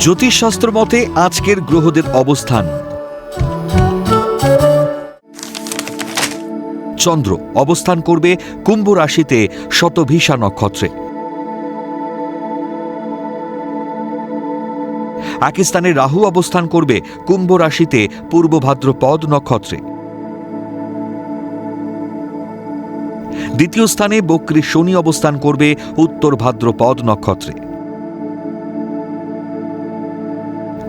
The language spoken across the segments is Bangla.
জ্যোতিষশাস্ত্র মতে আজকের গ্রহদের অবস্থান। চন্দ্র অবস্থান করবে কুম্ভ রাশিতে শতভিসা নক্ষত্রে। পাকিস্তানে রাহু অবস্থান করবে কুম্ভ রাশিতে পূর্ব ভাদ্রপদ নক্ষত্রে। দ্বিতীয় স্থানে বক্রী শনি অবস্থান করবে উত্তর ভাদ্রপদ নক্ষত্রে।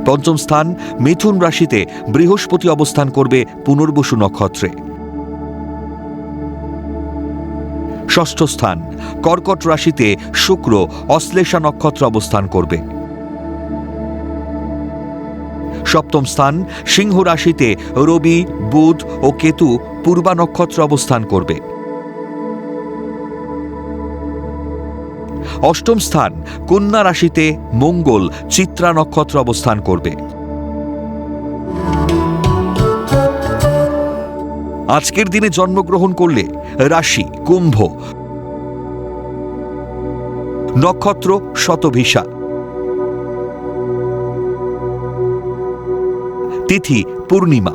পঞ্চম স্থান মিথুন রাশিতে বৃহস্পতি অবস্থান করবে পুনর্বসু নক্ষত্রে। ষষ্ঠ স্থান, কর্কট রাশিতে শুক্র অশ্লেষা নক্ষত্র অবস্থান করবে। সপ্তম স্থান, সিংহ রাশিতে রবি, বুধ ও কেতু পূর্বা নক্ষত্র অবস্থান করবে। অষ্টম স্থান, কন্যা রাশিতে মঙ্গল, চিত্রা নক্ষত্র অবস্থান করবে। আজকের দিনে জন্মগ্রহণ করলে রাশি, কুম্ভ, নক্ষত্র শতভিসা। তিথি, পূর্ণিমা।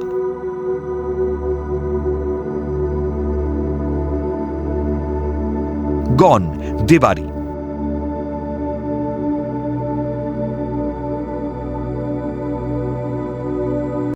গণ, দেবারী।